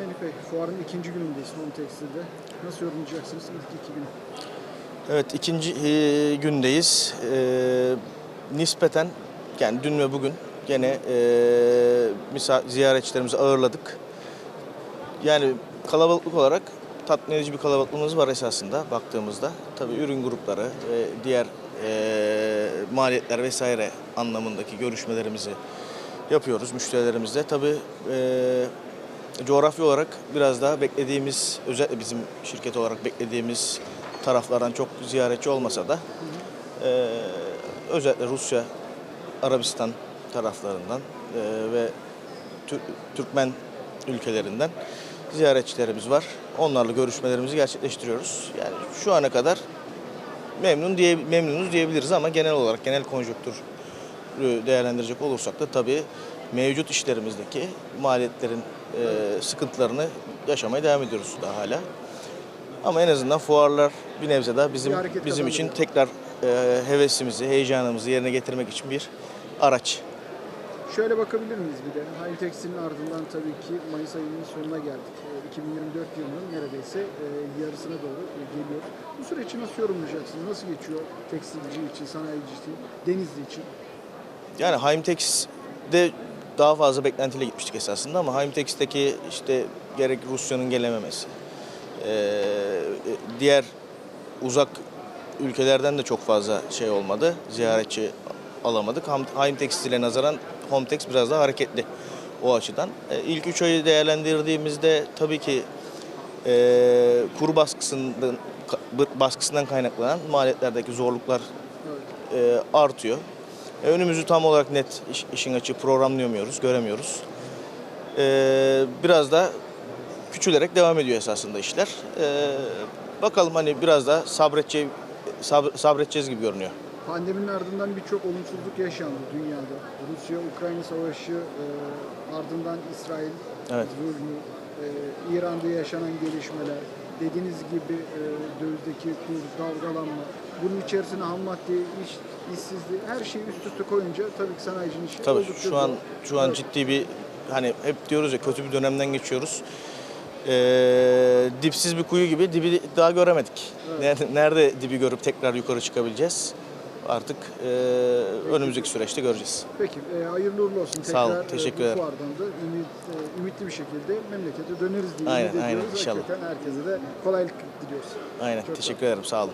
Melih Bey, fuarın ikinci günündeyiz Home Textile'de. Nasıl yorumlayacaksınız ilk iki günü? Evet ikinci e, gündeyiz. E, nispeten yani dün ve bugün gene e, misal ziyaretçilerimizi ağırladık. Yani kalabalık olarak tatmin edici bir kalabalıklığımız var esasında baktığımızda. Tabii ürün grupları ve diğer e, maliyetler vesaire anlamındaki görüşmelerimizi yapıyoruz müşterilerimizle. Tabii e, coğrafya olarak biraz daha beklediğimiz, özellikle bizim şirket olarak beklediğimiz taraflardan çok ziyaretçi olmasa da e, özellikle Rusya, Arabistan taraflarından e, ve Tür- Türkmen ülkelerinden ziyaretçilerimiz var. Onlarla görüşmelerimizi gerçekleştiriyoruz. Yani şu ana kadar memnun diye memnunuz diyebiliriz ama genel olarak genel konjonktür değerlendirecek olursak da tabii mevcut işlerimizdeki maliyetlerin e, sıkıntılarını yaşamaya devam ediyoruz daha hala. Ama en azından fuarlar bir nebze daha bizim bizim için tekrar e, hevesimizi, heyecanımızı yerine getirmek için bir araç. Şöyle bakabilir miyiz bir de? Haim Textile'in ardından tabii ki Mayıs ayının sonuna geldik. Ee, 2024 yılının neredeyse e, yarısına doğru e, geliyor. Bu süreci nasıl yorumlayacaksınız? Nasıl geçiyor tekstilci için, sanayici için, denizli için? Yani Heimtex'de daha fazla beklentiyle gitmiştik esasında ama Heimtex'teki işte gerek Rusya'nın gelememesi, diğer uzak ülkelerden de çok fazla şey olmadı, ziyaretçi alamadık. Heimtex ile nazaran Hometex biraz daha hareketli o açıdan. E, İlk üç ayı değerlendirdiğimizde tabii ki eee kur baskısından, baskısından kaynaklanan maliyetlerdeki zorluklar e, artıyor. E, önümüzü tam olarak net iş- işin açığı programlayamıyoruz, göremiyoruz. E, biraz da küçülerek devam ediyor esasında işler. E, bakalım hani biraz da sabredece, sab- sabredeceğiz gibi görünüyor. Pandeminin ardından birçok olumsuzluk yaşandı dünyada. Rusya-Ukrayna savaşı, e, ardından İsrail Evet. zulmü, e, İran'da yaşanan gelişmeler, dediğiniz gibi e, dövizdeki kur, dalgalanma, bunun içerisine ham madde, iş, işsizliği, her şeyi üst üste koyunca tabii ki sanayicinin işi Tabii şu an şu an Evet. ciddi bir hani hep diyoruz ya kötü bir dönemden geçiyoruz. E, dipsiz bir kuyu gibi dibi daha göremedik. Nerede, nerede dibi görüp tekrar yukarı çıkabileceğiz? Artık e, önümüzdeki süreçte göreceğiz. Peki, e, hayırlı uğurlu olsun. Sağ olun, Tekrar, e, teşekkür bu ederim. fuardan da ümit, e, ümitli bir şekilde memlekete döneriz diye Aynen, aynen, inşallah. Hakikaten herkese de kolaylık diliyoruz. Aynen. Çok Teşekkür ederim. Sağ olun.